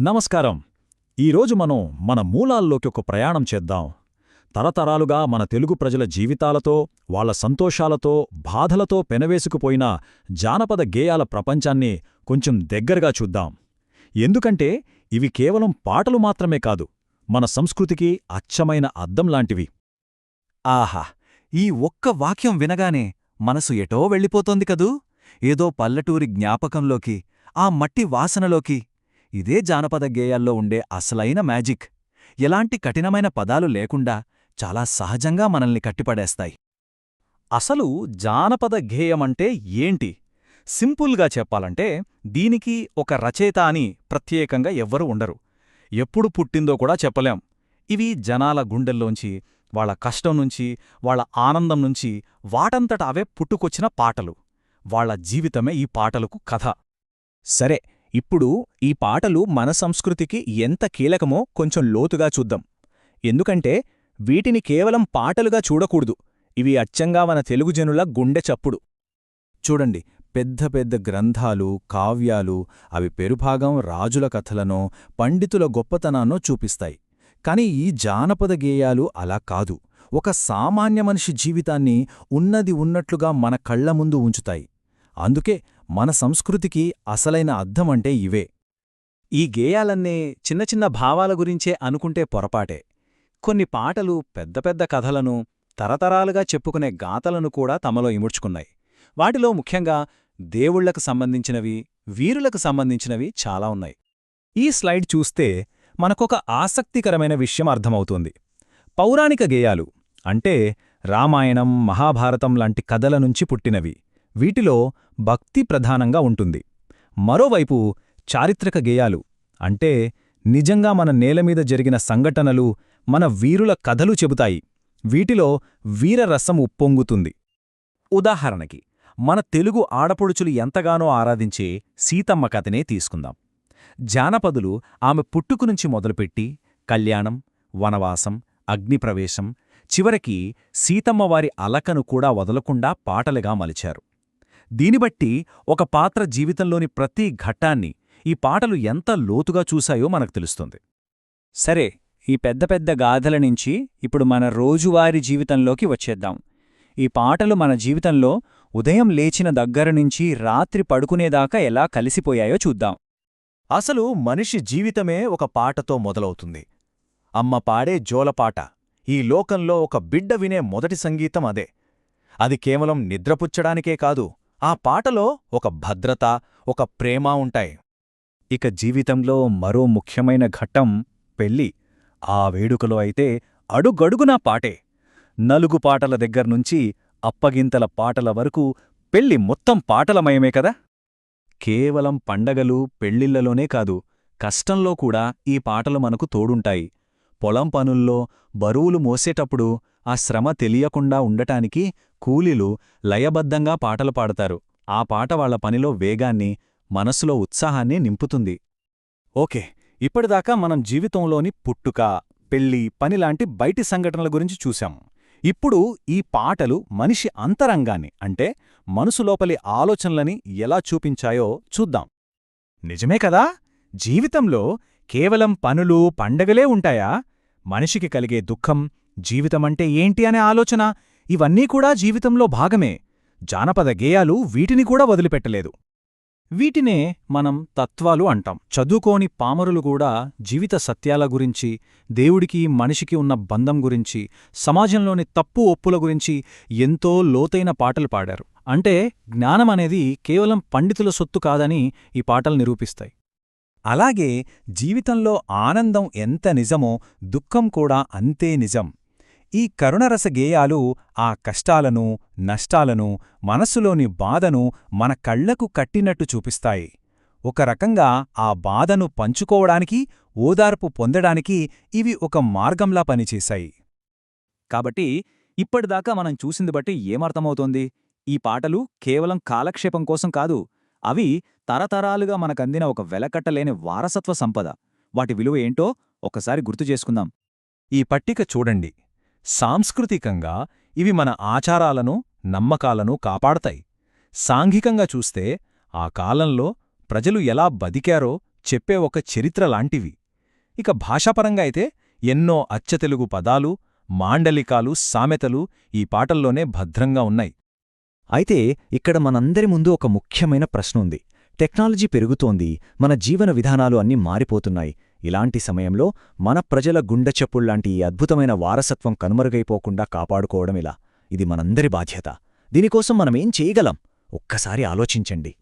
నమస్కారం. ఈరోజు మనం మన మూలాల్లోకి ఒక ప్రయాణం చేద్దాం. తరతరాలుగా మన తెలుగు ప్రజల జీవితాలతో వాళ్ళ సంతోషాలతో బాధలతో పెనవేసుకుపోయిన జానపద గేయాల ప్రపంచాన్ని కొంచెం దగ్గరగా చూద్దాం. ఎందుకంటే ఇవి కేవలం పాటలు మాత్రమే కాదు మన సంస్కృతికి అచ్చమైన అద్దం లాంటివి. ఆహా! ఈ ఒక్క వాక్యం వినగానే మనసు ఎటో వెళ్ళిపోతోంది కదూ? ఏదో పల్లెటూరి జ్ఞాపకంలోకి ఆ మట్టి వాసనలోకి ఇదే జానపద గేయాల్లో ఉండే అసలైన మ్యాజిక్. ఎలాంటి కఠినమైన పదాలు లేకుండా చాలా సహజంగా మనల్ని కట్టిపడేస్తాయి. అసలు జానపద గేయమంటే ఏంటి? సింపుల్గా చెప్పాలంటే దీనికి ఒక రచయిత అని ప్రత్యేకంగా ఎవ్వరూ ఉండరు. ఎప్పుడు పుట్టిందో కూడా చెప్పలేం. ఇవి జనాల గుండెల్లోంచి వాళ్ళ కష్టం నుంచి వాళ్ళ ఆనందం నుంచి వాటంతట అవే పుట్టుకొచ్చిన పాటలు. వాళ్ళ జీవితమే ఈ పాటలకు కథ. సరే ఇప్పుడు ఈ పాటలు మన సంస్కృతికి ఎంత కీలకమో కొంచెం లోతుగా చూద్దాం. ఎందుకంటే వీటిని కేవలం పాటలుగా చూడకూడదు. ఇవి అచ్చంగా మన తెలుగు జనుల గుండె చప్పుడు. చూడండి పెద్ద పెద్ద గ్రంథాలు కావ్యాలు అవి పెరుభాగం రాజుల కథలనో పండితుల గొప్పతనాన్నో చూపిస్తాయి. కాని ఈ జానపద గేయాలు అలా కాదు. ఒక సామాన్య మనిషి జీవితాన్ని ఉన్నది ఉన్నట్లుగా మన కళ్ళ ముందు ఉంచుతాయి. అందుకే మన సంస్కృతికి అసలైన అర్థమంటే ఇవే. ఈ గేయాలన్నీ చిన్న చిన్న భావాల గురించే అనుకుంటే పొరపాటే. కొన్ని పాటలు పెద్ద పెద్ద కథలను తరతరాలుగా చెప్పుకునే గాథలను కూడా తమలో ఇముడ్చుకున్నాయి. వాటిలో ముఖ్యంగా దేవుళ్ళకు సంబంధించినవి వీరులకు సంబంధించినవి చాలా ఉన్నాయి. ఈ స్లైడ్ చూస్తే మనకొక ఆసక్తికరమైన విషయం అర్థమవుతుంది. పౌరాణిక గేయాలు అంటే రామాయణం మహాభారతం లాంటి కథల నుంచి పుట్టినవి. వీటిలో భక్తి ప్రధానంగా ఉంటుంది. మరోవైపు చారిత్రక గేయాలు అంటే నిజంగా మన నేలమీద జరిగిన సంఘటనలు మన వీరుల కథలు చెబుతాయి. వీటిలో వీరరసం ఉప్పొంగుతుంది. ఉదాహరణకి మన తెలుగు ఆడపడుచులు ఎంతగానో ఆరాధించే సీతమ్మ కథనే తీసుకుందాం. జానపదులు ఆమె పుట్టుకు నుంచి మొదలుపెట్టి కళ్యాణం వనవాసం అగ్నిప్రవేశం చివరికి సీతమ్మవారి అలకను కూడా వదలకుండా పాటలుగా మలిచారు. దీనిబట్టి ఒక పాత్ర జీవితంలోని ప్రతి ఘట్టాన్ని ఈ పాటలు ఎంత లోతుగా చూశాయో మనకు తెలుస్తుంది. సరే ఈ పెద్ద పెద్ద గాథల నుంచి ఇప్పుడు మన రోజువారీ జీవితంలోకి వచ్చేద్దాం. ఈ పాటలు మన జీవితంలో ఉదయం లేచిన దగ్గరనుంచి రాత్రి పడుకునేదాకా ఎలా కలిసిపోయాయో చూద్దాం. అసలు మనిషి జీవితమే ఒక పాటతో మొదలవుతుంది. అమ్మ పాడే జోలపాట ఈ లోకంలో ఒక బిడ్డ వినే మొదటి సంగీతం అదే. అది కేవలం నిద్రపుచ్చడానికే కాదు ఆ పాటలో ఒక భద్రత ఒక ప్రేమ ఉంటాయి. ఇక జీవితంలో మరో ముఖ్యమైన ఘట్టం పెళ్ళి ఆ వేడుకలో అయితే అడుగడుగునా పాటే. నలుగు పాటల దగ్గర్నుంచి అప్పగింతల పాటల వరకు పెళ్ళి మొత్తం పాటలమయమే కదా? కేవలం పండగలు పెళ్ళిళ్ళలోనే కాదు కష్టంలో కూడా ఈ పాటలు మనకు తోడుంటాయి. పొలం పనుల్లో బరువులు మోసేటప్పుడు ఆ శ్రమ తెలియకుండా ఉండటానికి కూలీలు లయబద్ధంగా పాటలు పాడతారు. ఆ పాట వాళ్ళ పనిలో వేగాన్ని మనసులో ఉత్సాహాన్ని నింపుతుంది. ఓకే ఇప్పటిదాకా మనం జీవితంలోని పుట్టుక పెళ్ళి పనిలాంటి బయటి సంఘటనల గురించి చూశాం. ఇప్పుడు ఈ పాటలు మనిషి అంతరంగాన్ని అంటే మనసులోపలి ఆలోచనలని ఎలా చూపించాయో చూద్దాం. నిజమే కదా? జీవితంలో కేవలం పనులు పండగలే ఉంటాయా? మనిషికి కలిగే దుఃఖం జీవితమంటే ఏంటి అనే ఆలోచన ఇవన్నీ కూడా జీవితంలో భాగమే. జానపద గేయాలు వీటిని కూడా వదిలిపెట్టలేదు. వీటినే మనం తత్వాలు అంటాం. చదువుకోని పామరులు కూడా జీవిత సత్యాల గురించి దేవుడికి మనిషికి ఉన్న బంధం గురించి సమాజంలోని తప్పు ఒప్పుల గురించి ఎంతో లోతైన పాటలు పాడారు. అంటే జ్ఞానమనేది కేవలం పండితుల సొత్తు కాదని ఈ పాటలు నిరూపిస్తాయి. అలాగే జీవితంలో ఆనందం ఎంత నిజమో దుఃఖం కూడా అంతే నిజం. ఈ కరుణరస గేయాలు ఆ కష్టాలను నష్టాలను మనసులోని బాధను మన కళ్ళకు కట్టినట్టు చూపిస్తాయి. ఒక రకంగా ఆ బాధను పంచుకోవడానికి ఓదార్పు పొందడానికి ఇవి ఒక మార్గంలా పనిచేశాయి. కాబట్టి ఇప్పటిదాకా మనం చూసింది బట్టి ఏమర్థమవుతోంది? ఈ పాటలు కేవలం కాలక్షేపం కోసం కాదు అవి తరతరాలుగా మనకందిన ఒక వెలకట్టలేని వారసత్వ సంపద. వాటి విలువ ఏంటో ఒకసారి గుర్తు చేసుకుందాం. ఈ పట్టిక చూడండి. సాంస్కృతికంగా ఇవి మన ఆచారాలను నమ్మకాలను కాపాడతాయి. సాంఘికంగా చూస్తే ఆ కాలంలో ప్రజలు ఎలా బతికారో చెప్పే ఒక చరిత్ర లాంటివి. ఇక భాషాపరంగా అయితే ఎన్నో అచ్చతెలుగు పదాలు మాండలికాలు సామెతలు ఈ పాటల్లోనే భద్రంగా ఉన్నాయి. అయితే ఇక్కడ మనందరి ముందు ఒక ముఖ్యమైన ప్రశ్న ఉంది. టెక్నాలజీ పెరుగుతోంది మన జీవన విధానాలు అన్నీ మారిపోతున్నాయి. ఇలాంటి సమయంలో మన ప్రజల గుండె చెప్పుళ్ళాంటి ఈ అద్భుతమైన వారసత్వం కనుమరుగైపోకుండా కాపాడుకోవడం ఇలా ఇది మనందరి బాధ్యత. దీనికోసం మనమేం చేయగలం? ఒక్కసారి ఆలోచించండి.